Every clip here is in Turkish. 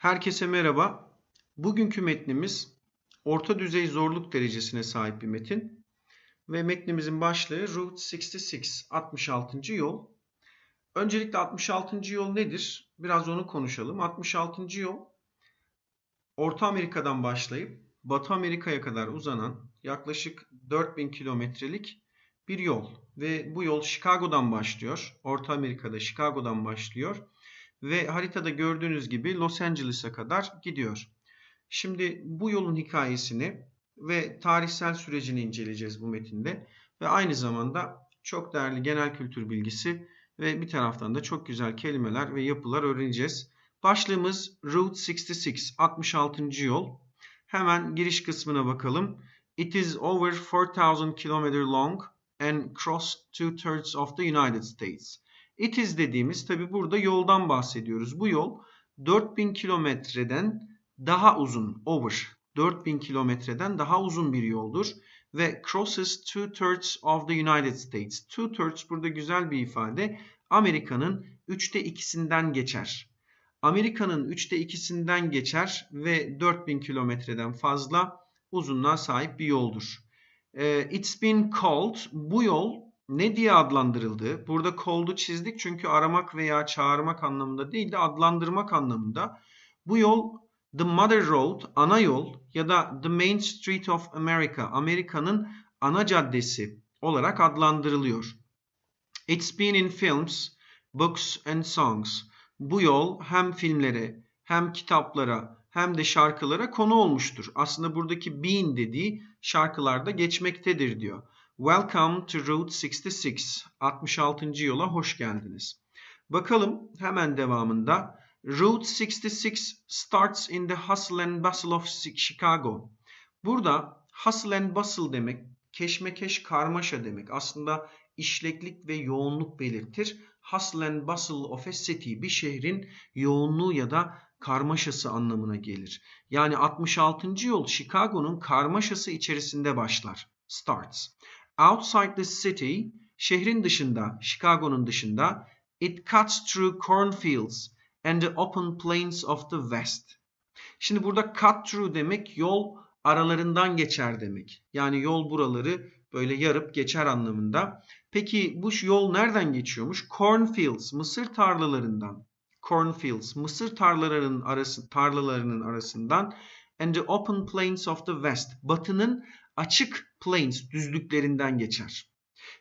Herkese merhaba. Bugünkü metnimiz orta düzey zorluk derecesine sahip bir metin. Ve metnimizin başlığı Route 66, 66. yol. Öncelikle 66. yol nedir? Biraz onu konuşalım. 66. yol Orta Amerika'dan başlayıp Batı Amerika'ya kadar uzanan yaklaşık 4000 kilometrelik bir yol. Ve bu yol Chicago'dan başlıyor. Orta Amerika'da Chicago'dan başlıyor ve haritada gördüğünüz gibi Los Angeles'a kadar gidiyor. Şimdi bu yolun hikayesini ve tarihsel sürecini inceleyeceğiz bu metinde ve aynı zamanda çok değerli genel kültür bilgisi ve bir taraftan da çok güzel kelimeler ve yapılar öğreneceğiz. Başlığımız Route 66, 66. yol. Hemen giriş kısmına bakalım. It is over 4000 km long and cross two-thirds of the United States. It is dediğimiz tabi burada yoldan bahsediyoruz. Bu yol 4000 kilometreden daha uzun. Over. 4000 kilometreden daha uzun bir yoldur. Ve crosses two thirds of the United States. Two thirds burada güzel bir ifade. Amerika'nın üçte ikisinden geçer. Amerika'nın üçte ikisinden geçer ve 4000 kilometreden fazla uzunluğa sahip bir yoldur. It's been called, bu yol ne diye adlandırıldı? Burada cold'u çizdik çünkü aramak veya çağırmak anlamında değil de adlandırmak anlamında. Bu yol The Mother Road, ana yol ya da The Main Street of America, Amerika'nın ana caddesi olarak adlandırılıyor. It's been in films, books and songs. Bu yol hem filmlere, hem kitaplara, hem de şarkılara konu olmuştur. Aslında buradaki been dediği şarkılarda geçmektedir diyor. Welcome to Route 66. 66. yola hoş geldiniz. Bakalım hemen devamında. Route 66 starts in the hustle and bustle of Chicago. Burada hustle and bustle demek keşmekeş karmaşa demek. Aslında işleklik ve yoğunluk belirtir. Hustle and bustle of a city bir şehrin yoğunluğu ya da karmaşası anlamına gelir. Yani 66. yol Chicago'nun karmaşası içerisinde başlar. Starts. Outside the city, şehrin dışında, Chicago'nun dışında, it cuts through cornfields and the open plains of the west. Şimdi burada cut through demek yol aralarından geçer demek. Yani yol buraları böyle yarıp geçer anlamında. Peki bu yol nereden geçiyormuş? Cornfields, mısır tarlalarından. Cornfields, mısır tarlalarının arası, tarlalarının arasından and the open plains of the west. Batının açık plains düzlüklerinden geçer.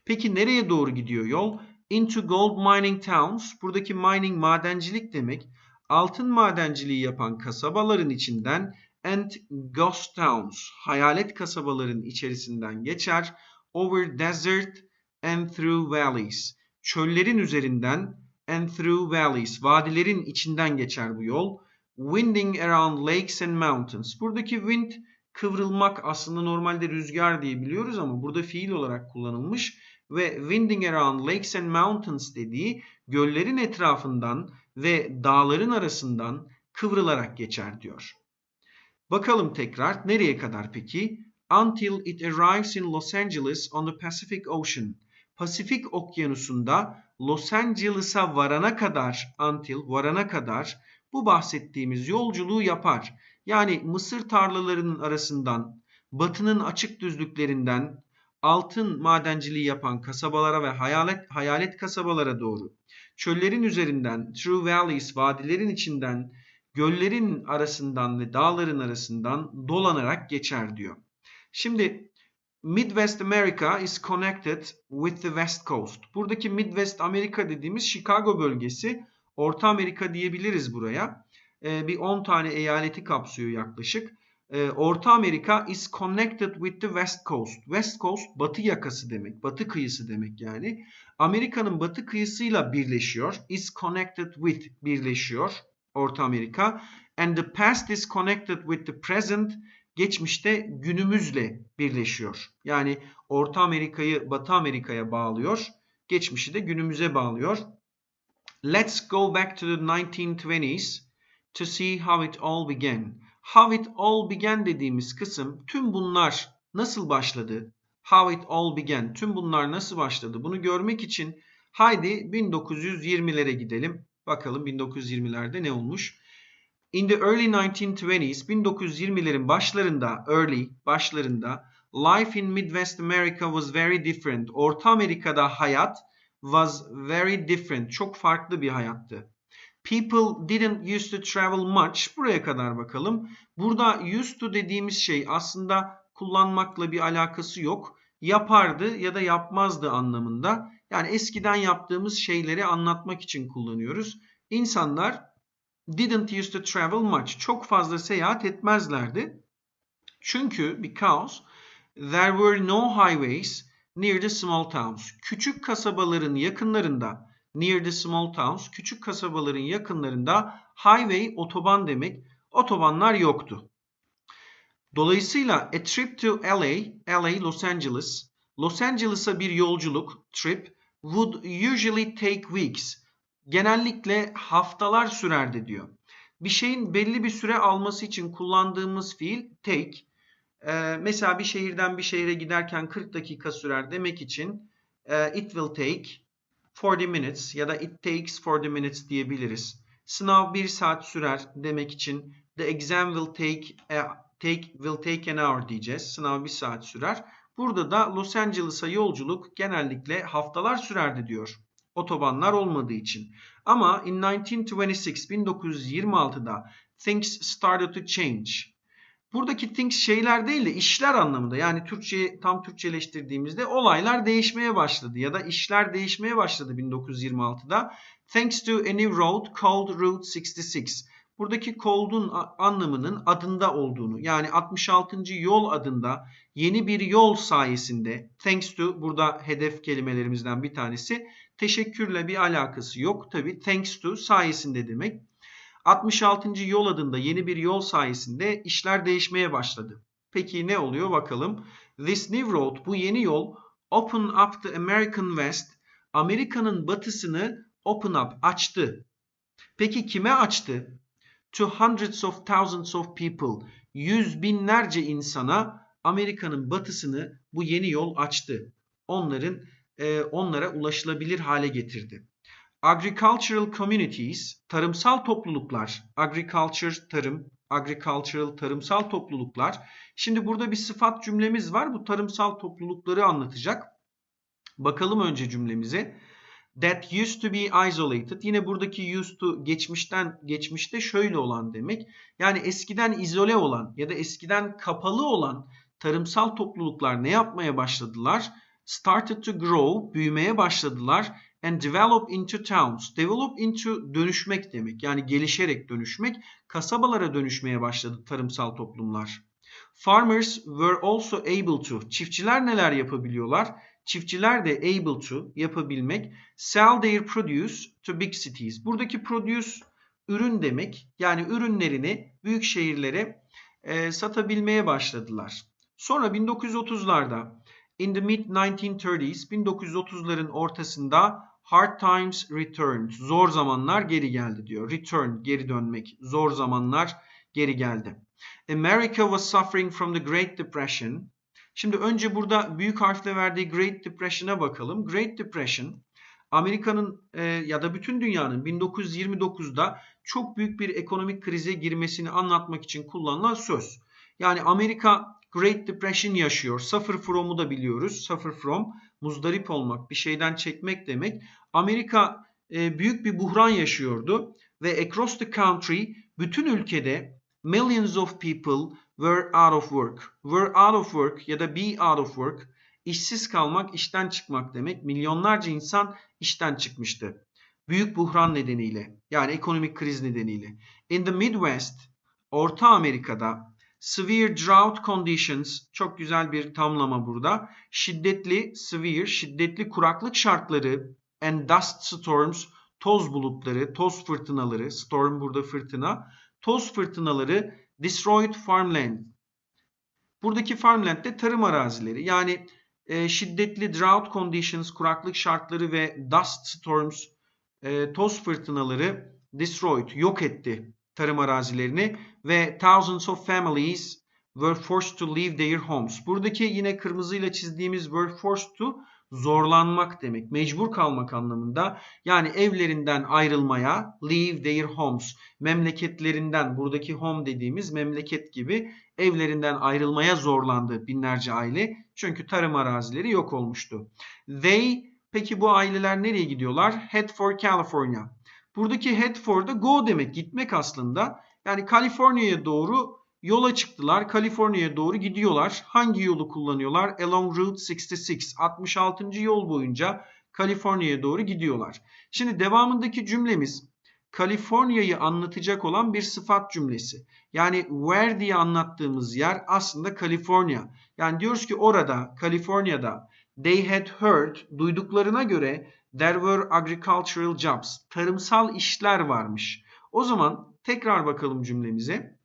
Peki nereye doğru gidiyor yol? Into gold mining towns. Buradaki mining madencilik demek. Altın madenciliği yapan kasabaların içinden and ghost towns. Hayalet kasabaların içerisinden geçer. Over desert and through valleys. Çöllerin üzerinden and through valleys. Vadilerin içinden geçer bu yol. Winding around lakes and mountains. Buradaki wind kıvrılmak aslında normalde rüzgar diye biliyoruz ama burada fiil olarak kullanılmış ve winding around lakes and mountains dediği göllerin etrafından ve dağların arasından kıvrılarak geçer diyor. Bakalım tekrar nereye kadar peki? Until it arrives in Los Angeles on the Pacific Ocean. Pasifik Okyanusu'nda Los Angeles'a varana kadar, until varana kadar bu bahsettiğimiz yolculuğu yapar. Yani mısır tarlalarının arasından, batının açık düzlüklerinden, altın madenciliği yapan kasabalara ve hayalet, hayalet kasabalara doğru, çöllerin üzerinden, through valleys, vadilerin içinden, göllerin arasından ve dağların arasından dolanarak geçer diyor. Şimdi Midwest America is connected with the West Coast. Buradaki Midwest Amerika dediğimiz Chicago bölgesi, Orta Amerika diyebiliriz buraya. Ee, bir 10 tane eyaleti kapsıyor yaklaşık. Ee, Orta Amerika is connected with the West Coast. West Coast batı yakası demek. Batı kıyısı demek yani. Amerika'nın batı kıyısıyla birleşiyor. Is connected with birleşiyor. Orta Amerika. And the past is connected with the present. Geçmişte günümüzle birleşiyor. Yani Orta Amerika'yı Batı Amerika'ya bağlıyor. Geçmişi de günümüze bağlıyor. Let's go back to the 1920s to see how it all began. How it all began dediğimiz kısım tüm bunlar nasıl başladı? How it all began. Tüm bunlar nasıl başladı? Bunu görmek için haydi 1920'lere gidelim. Bakalım 1920'lerde ne olmuş? In the early 1920s, 1920'lerin başlarında, early başlarında life in Midwest America was very different. Orta Amerika'da hayat was very different. Çok farklı bir hayattı. People didn't used to travel much. Buraya kadar bakalım. Burada used to dediğimiz şey aslında kullanmakla bir alakası yok. Yapardı ya da yapmazdı anlamında. Yani eskiden yaptığımız şeyleri anlatmak için kullanıyoruz. İnsanlar didn't used to travel much. Çok fazla seyahat etmezlerdi. Çünkü because there were no highways near the small towns. Küçük kasabaların yakınlarında near the small towns, küçük kasabaların yakınlarında highway otoban demek. Otobanlar yoktu. Dolayısıyla a trip to LA, LA Los Angeles, Los Angeles'a bir yolculuk, trip would usually take weeks. Genellikle haftalar sürerdi diyor. Bir şeyin belli bir süre alması için kullandığımız fiil take. Ee, mesela bir şehirden bir şehire giderken 40 dakika sürer demek için e, it will take 40 minutes ya da it takes 40 minutes diyebiliriz. Sınav bir saat sürer demek için the exam will take a, take will take an hour diyeceğiz. Sınav bir saat sürer. Burada da Los Angeles'a yolculuk genellikle haftalar sürerdi diyor. Otobanlar olmadığı için. Ama in 1926 1926'da things started to change. Buradaki things şeyler değil de işler anlamında. Yani Türkçeyi tam Türkçeleştirdiğimizde olaylar değişmeye başladı ya da işler değişmeye başladı 1926'da. Thanks to a new road called Route 66. Buradaki cold'un anlamının adında olduğunu yani 66. yol adında yeni bir yol sayesinde thanks to burada hedef kelimelerimizden bir tanesi teşekkürle bir alakası yok. Tabi thanks to sayesinde demek. 66. yol adında yeni bir yol sayesinde işler değişmeye başladı. Peki ne oluyor bakalım. This new road bu yeni yol open up the American West Amerika'nın batısını open up açtı. Peki kime açtı? To hundreds of thousands of people yüz binlerce insana Amerika'nın batısını bu yeni yol açtı. Onların e, onlara ulaşılabilir hale getirdi. Agricultural communities, tarımsal topluluklar, agriculture, tarım, agricultural, tarımsal topluluklar. Şimdi burada bir sıfat cümlemiz var. Bu tarımsal toplulukları anlatacak. Bakalım önce cümlemize. That used to be isolated. Yine buradaki used to geçmişten geçmişte şöyle olan demek. Yani eskiden izole olan ya da eskiden kapalı olan tarımsal topluluklar ne yapmaya başladılar? Started to grow, büyümeye başladılar and develop into towns. Develop into dönüşmek demek. Yani gelişerek dönüşmek. Kasabalara dönüşmeye başladı tarımsal toplumlar. Farmers were also able to. Çiftçiler neler yapabiliyorlar? Çiftçiler de able to yapabilmek. Sell their produce to big cities. Buradaki produce ürün demek. Yani ürünlerini büyük şehirlere e, satabilmeye başladılar. Sonra 1930'larda in the mid 1930s 1930'ların ortasında Hard times returned. Zor zamanlar geri geldi diyor. Return, geri dönmek. Zor zamanlar geri geldi. America was suffering from the Great Depression. Şimdi önce burada büyük harfle verdiği Great Depression'a bakalım. Great Depression Amerika'nın e, ya da bütün dünyanın 1929'da çok büyük bir ekonomik krize girmesini anlatmak için kullanılan söz. Yani Amerika Great Depression yaşıyor. Suffer from'u da biliyoruz. Suffer from muzdarip olmak, bir şeyden çekmek demek. Amerika e, büyük bir buhran yaşıyordu ve across the country bütün ülkede millions of people were out of work. Were out of work ya da be out of work işsiz kalmak, işten çıkmak demek. Milyonlarca insan işten çıkmıştı. Büyük buhran nedeniyle yani ekonomik kriz nedeniyle. In the Midwest, Orta Amerika'da severe drought conditions çok güzel bir tamlama burada. Şiddetli, severe, şiddetli kuraklık şartları and dust storms toz bulutları, toz fırtınaları, storm burada fırtına, toz fırtınaları destroyed farmland. Buradaki farmland de tarım arazileri. Yani e, şiddetli drought conditions, kuraklık şartları ve dust storms, e, toz fırtınaları destroyed, yok etti tarım arazilerini ve thousands of families were forced to leave their homes. Buradaki yine kırmızıyla çizdiğimiz were forced to zorlanmak demek, mecbur kalmak anlamında. Yani evlerinden ayrılmaya, leave their homes, memleketlerinden, buradaki home dediğimiz memleket gibi evlerinden ayrılmaya zorlandı binlerce aile. Çünkü tarım arazileri yok olmuştu. They, peki bu aileler nereye gidiyorlar? Head for California. Buradaki head for da go demek, gitmek aslında. Yani Kaliforniya'ya doğru yola çıktılar. Kaliforniya'ya doğru gidiyorlar. Hangi yolu kullanıyorlar? Along Route 66. 66. yol boyunca Kaliforniya'ya doğru gidiyorlar. Şimdi devamındaki cümlemiz Kaliforniya'yı anlatacak olan bir sıfat cümlesi. Yani where diye anlattığımız yer aslında Kaliforniya. Yani diyoruz ki orada Kaliforniya'da they had heard duyduklarına göre there were agricultural jobs. Tarımsal işler varmış. O zaman tekrar bakalım cümlemize.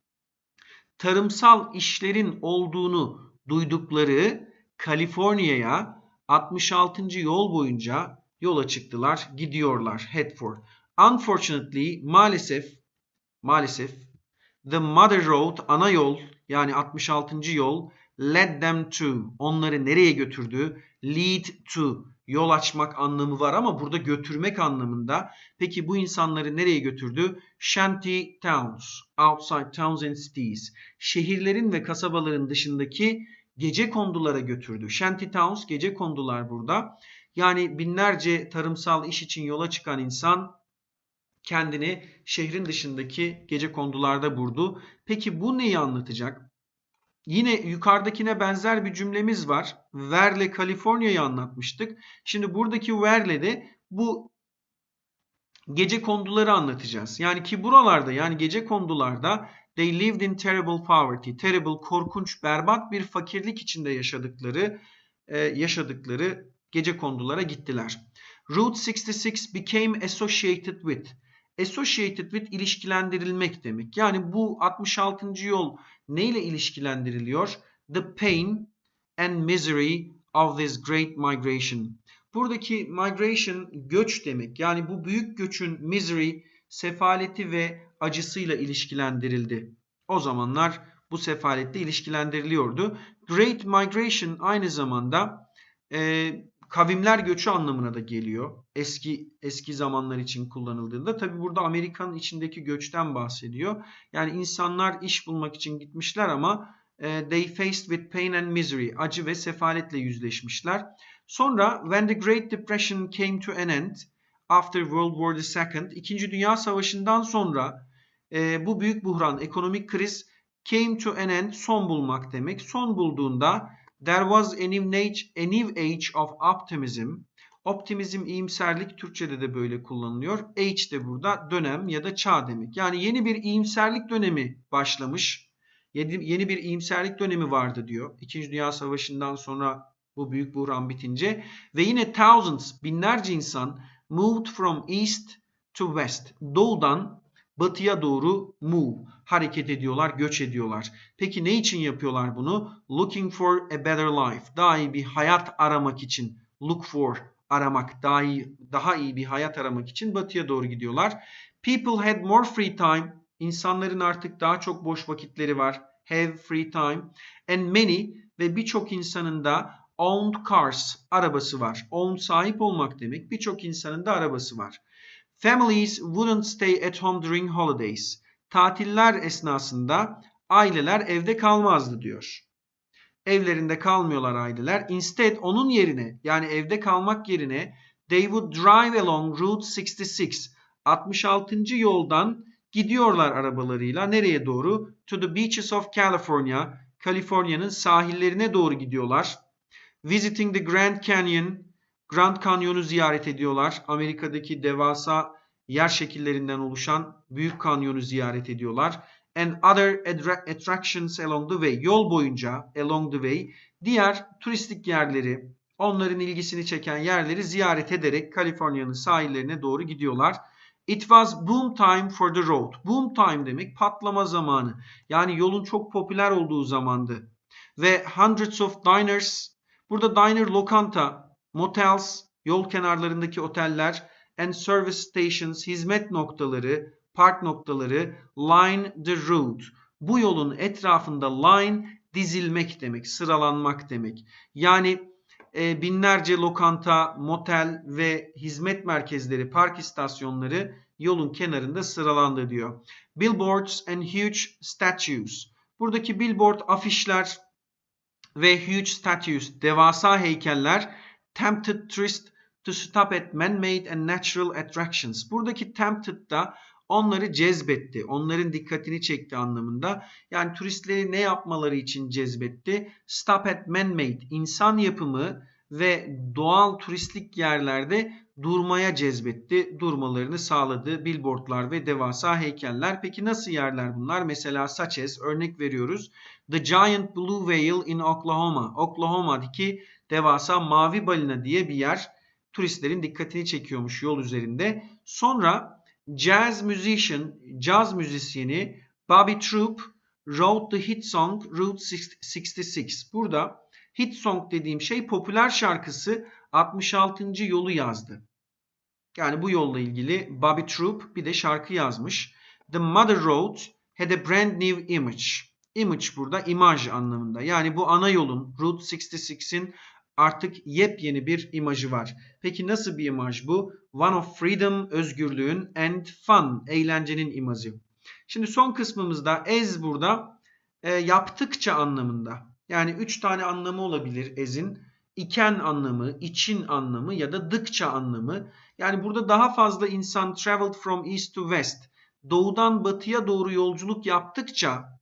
Tarımsal işlerin olduğunu duydukları Kaliforniya'ya 66. yol boyunca yola çıktılar, gidiyorlar. Head for. Unfortunately, maalesef, maalesef, the mother road, ana yol yani 66. yol led them to, onları nereye götürdü? Lead to, yol açmak anlamı var ama burada götürmek anlamında. Peki bu insanları nereye götürdü? Shanty towns, outside towns and cities. Şehirlerin ve kasabaların dışındaki gece kondulara götürdü. Shanty towns, gece kondular burada. Yani binlerce tarımsal iş için yola çıkan insan kendini şehrin dışındaki gece kondularda buldu. Peki bu neyi anlatacak? Yine yukarıdakine benzer bir cümlemiz var. Where'le Kaliforniya'yı anlatmıştık. Şimdi buradaki where'le de bu gece konduları anlatacağız. Yani ki buralarda yani gece kondularda they lived in terrible poverty. Terrible, korkunç, berbat bir fakirlik içinde yaşadıkları e, yaşadıkları gece kondulara gittiler. Route 66 became associated with. Associated with ilişkilendirilmek demek. Yani bu 66. yol neyle ilişkilendiriliyor? The pain and misery of this great migration. Buradaki migration göç demek. Yani bu büyük göçün misery, sefaleti ve acısıyla ilişkilendirildi. O zamanlar bu sefaletle ilişkilendiriliyordu. Great Migration aynı zamanda e, kavimler göçü anlamına da geliyor. Eski eski zamanlar için kullanıldığında tabi burada Amerika'nın içindeki göçten bahsediyor. Yani insanlar iş bulmak için gitmişler ama e, they faced with pain and misery, acı ve sefaletle yüzleşmişler. Sonra when the Great Depression came to an end after World War II, İkinci Dünya Savaşı'ndan sonra e, bu büyük buhran, ekonomik kriz came to an end, son bulmak demek. Son bulduğunda There was a new age, of optimism. Optimizm, iyimserlik Türkçe'de de böyle kullanılıyor. Age de burada dönem ya da çağ demek. Yani yeni bir iyimserlik dönemi başlamış. Yeni, yeni bir iyimserlik dönemi vardı diyor. İkinci Dünya Savaşı'ndan sonra bu büyük buhran bitince. Ve yine thousands, binlerce insan moved from east to west. Doğudan batıya doğru move hareket ediyorlar, göç ediyorlar. Peki ne için yapıyorlar bunu? Looking for a better life. Daha iyi bir hayat aramak için. Look for aramak, daha iyi daha iyi bir hayat aramak için batıya doğru gidiyorlar. People had more free time. İnsanların artık daha çok boş vakitleri var. Have free time. And many ve birçok insanın da owned cars, arabası var. Own sahip olmak demek. Birçok insanın da arabası var. Families wouldn't stay at home during holidays tatiller esnasında aileler evde kalmazdı diyor. Evlerinde kalmıyorlar aileler. Instead onun yerine yani evde kalmak yerine they would drive along Route 66. 66. yoldan gidiyorlar arabalarıyla nereye doğru? To the beaches of California. Kaliforniya'nın sahillerine doğru gidiyorlar. Visiting the Grand Canyon. Grand Canyon'u ziyaret ediyorlar. Amerika'daki devasa yer şekillerinden oluşan Büyük Kanyonu ziyaret ediyorlar. And other attractions along the way. Yol boyunca along the way diğer turistik yerleri, onların ilgisini çeken yerleri ziyaret ederek Kaliforniya'nın sahillerine doğru gidiyorlar. It was boom time for the road. Boom time demek patlama zamanı. Yani yolun çok popüler olduğu zamandı. Ve hundreds of diners. Burada diner lokanta, motels, yol kenarlarındaki oteller and service stations hizmet noktaları, park noktaları line the route. Bu yolun etrafında line dizilmek demek, sıralanmak demek. Yani e, binlerce lokanta, motel ve hizmet merkezleri, park istasyonları yolun kenarında sıralandı diyor. Billboards and huge statues. Buradaki billboard afişler ve huge statues, devasa heykeller tempted tourists to stop at man-made and natural attractions. Buradaki tempted da onları cezbetti. Onların dikkatini çekti anlamında. Yani turistleri ne yapmaları için cezbetti? Stop at man-made, insan yapımı ve doğal turistlik yerlerde durmaya cezbetti. Durmalarını sağladı billboardlar ve devasa heykeller. Peki nasıl yerler bunlar? Mesela such as örnek veriyoruz. The Giant Blue Whale in Oklahoma. Oklahoma'daki devasa mavi balina diye bir yer turistlerin dikkatini çekiyormuş yol üzerinde. Sonra jazz musician, caz müzisyeni Bobby Troop wrote the hit song Route 66. Burada hit song dediğim şey popüler şarkısı 66. yolu yazdı. Yani bu yolla ilgili Bobby Troop bir de şarkı yazmış. The Mother Road had a brand new image. Image burada imaj anlamında. Yani bu ana yolun Route 66'in artık yepyeni bir imajı var. Peki nasıl bir imaj bu? One of freedom, özgürlüğün and fun, eğlencenin imajı. Şimdi son kısmımızda as burada e, yaptıkça anlamında. Yani üç tane anlamı olabilir as'in. İken anlamı, için anlamı ya da dıkça anlamı. Yani burada daha fazla insan traveled from east to west, doğudan batıya doğru yolculuk yaptıkça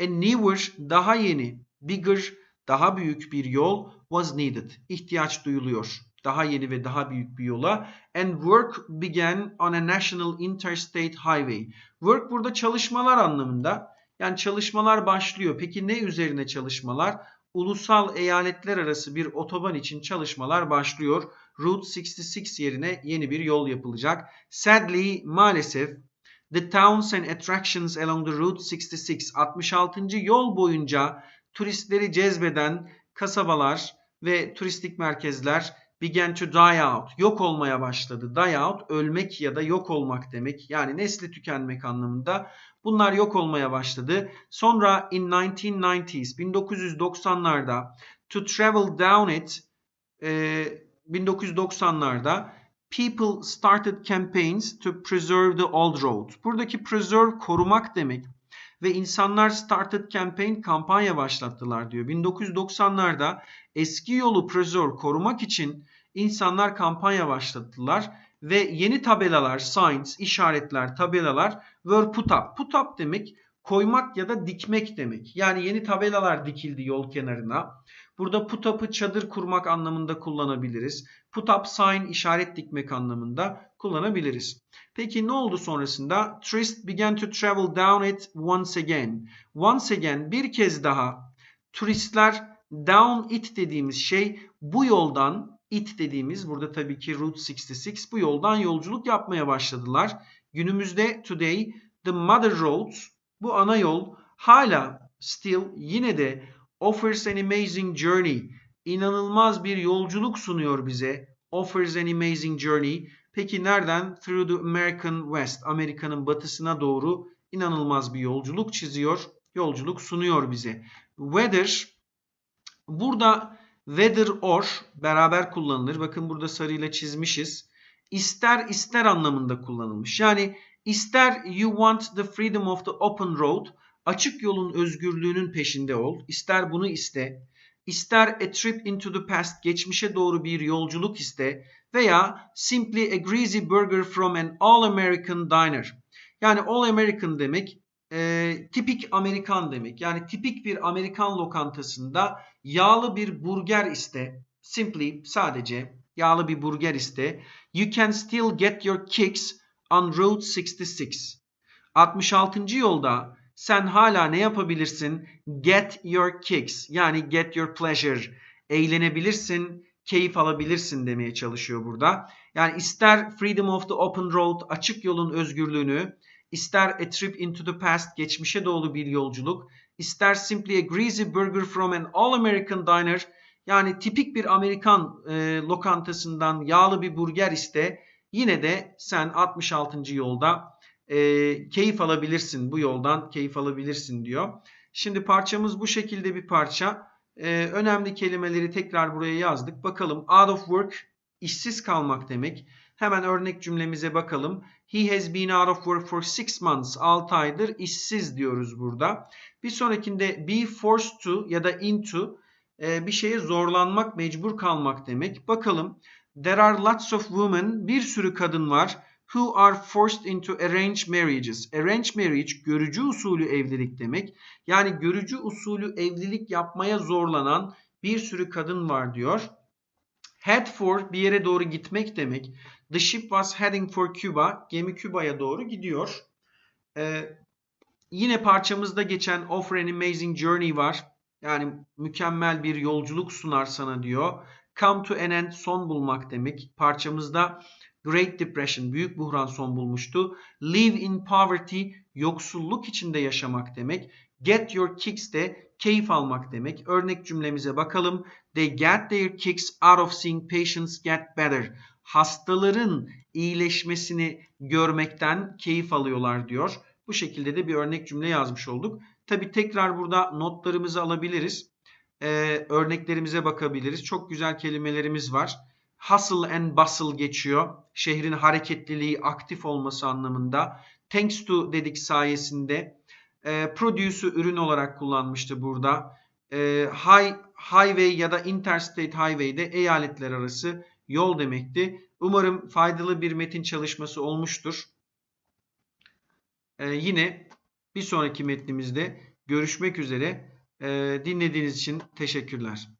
a newer, daha yeni, bigger, daha büyük bir yol was needed. İhtiyaç duyuluyor. Daha yeni ve daha büyük bir yola. And work began on a national interstate highway. Work burada çalışmalar anlamında. Yani çalışmalar başlıyor. Peki ne üzerine çalışmalar? Ulusal eyaletler arası bir otoban için çalışmalar başlıyor. Route 66 yerine yeni bir yol yapılacak. Sadly maalesef the towns and attractions along the Route 66 66. yol boyunca turistleri cezbeden kasabalar ve turistik merkezler began to die out. Yok olmaya başladı. Die out ölmek ya da yok olmak demek. Yani nesli tükenmek anlamında. Bunlar yok olmaya başladı. Sonra in 1990s 1990'larda to travel down it e, 1990'larda people started campaigns to preserve the old road. Buradaki preserve korumak demek ve insanlar started campaign kampanya başlattılar diyor. 1990'larda eski yolu preserve korumak için insanlar kampanya başlattılar ve yeni tabelalar, signs, işaretler, tabelalar were put up. Put up demek koymak ya da dikmek demek. Yani yeni tabelalar dikildi yol kenarına. Burada put up'ı çadır kurmak anlamında kullanabiliriz. Put up sign işaret dikmek anlamında kullanabiliriz. Peki ne oldu sonrasında? Tourists began to travel down it once again. Once again bir kez daha turistler down it dediğimiz şey bu yoldan it dediğimiz burada tabii ki Route 66 bu yoldan yolculuk yapmaya başladılar. Günümüzde today the mother roads bu ana yol hala still yine de offers an amazing journey inanılmaz bir yolculuk sunuyor bize. Offers an amazing journey Peki nereden? Through the American West. Amerika'nın batısına doğru inanılmaz bir yolculuk çiziyor. Yolculuk sunuyor bize. Weather burada weather or beraber kullanılır. Bakın burada sarıyla çizmişiz. İster ister anlamında kullanılmış. Yani ister you want the freedom of the open road açık yolun özgürlüğünün peşinde ol. İster bunu iste. İster a trip into the past geçmişe doğru bir yolculuk iste veya simply a greasy burger from an all-American diner. Yani all-American demek e, tipik Amerikan demek. Yani tipik bir Amerikan lokantasında yağlı bir burger iste. Simply sadece yağlı bir burger iste. You can still get your kicks on Route 66. 66. yolda sen hala ne yapabilirsin? Get your kicks yani get your pleasure. Eğlenebilirsin, keyif alabilirsin demeye çalışıyor burada. Yani ister freedom of the open road, açık yolun özgürlüğünü, ister a trip into the past, geçmişe doğru bir yolculuk, ister simply a greasy burger from an all-American diner, yani tipik bir Amerikan e, lokantasından yağlı bir burger iste, yine de sen 66. yolda e, keyif alabilirsin, bu yoldan keyif alabilirsin diyor. Şimdi parçamız bu şekilde bir parça. Ee, önemli kelimeleri tekrar buraya yazdık. Bakalım out of work işsiz kalmak demek. Hemen örnek cümlemize bakalım. He has been out of work for six months. 6 aydır işsiz diyoruz burada. Bir sonrakinde be forced to ya da into e, bir şeye zorlanmak, mecbur kalmak demek. Bakalım. There are lots of women. Bir sürü kadın var. Who are forced into arranged marriages. Arranged marriage görücü usulü evlilik demek. Yani görücü usulü evlilik yapmaya zorlanan bir sürü kadın var diyor. Head for bir yere doğru gitmek demek. The ship was heading for Cuba. Gemi Küba'ya doğru gidiyor. Ee, yine parçamızda geçen Offer an Amazing Journey var. Yani mükemmel bir yolculuk sunar sana diyor. Come to an end son bulmak demek. Parçamızda Great Depression büyük buhran son bulmuştu. Live in poverty yoksulluk içinde yaşamak demek. Get your kicks de keyif almak demek. Örnek cümlemize bakalım. They get their kicks out of seeing patients get better. Hastaların iyileşmesini görmekten keyif alıyorlar diyor. Bu şekilde de bir örnek cümle yazmış olduk. Tabi tekrar burada notlarımızı alabiliriz. Ee, örneklerimize bakabiliriz. Çok güzel kelimelerimiz var. Hustle and bustle geçiyor. Şehrin hareketliliği, aktif olması anlamında. Thanks to dedik sayesinde. E, produce'u ürün olarak kullanmıştı burada. E, high, highway ya da interstate highway de eyaletler arası yol demekti. Umarım faydalı bir metin çalışması olmuştur. E, yine bir sonraki metnimizde görüşmek üzere. E, dinlediğiniz için teşekkürler.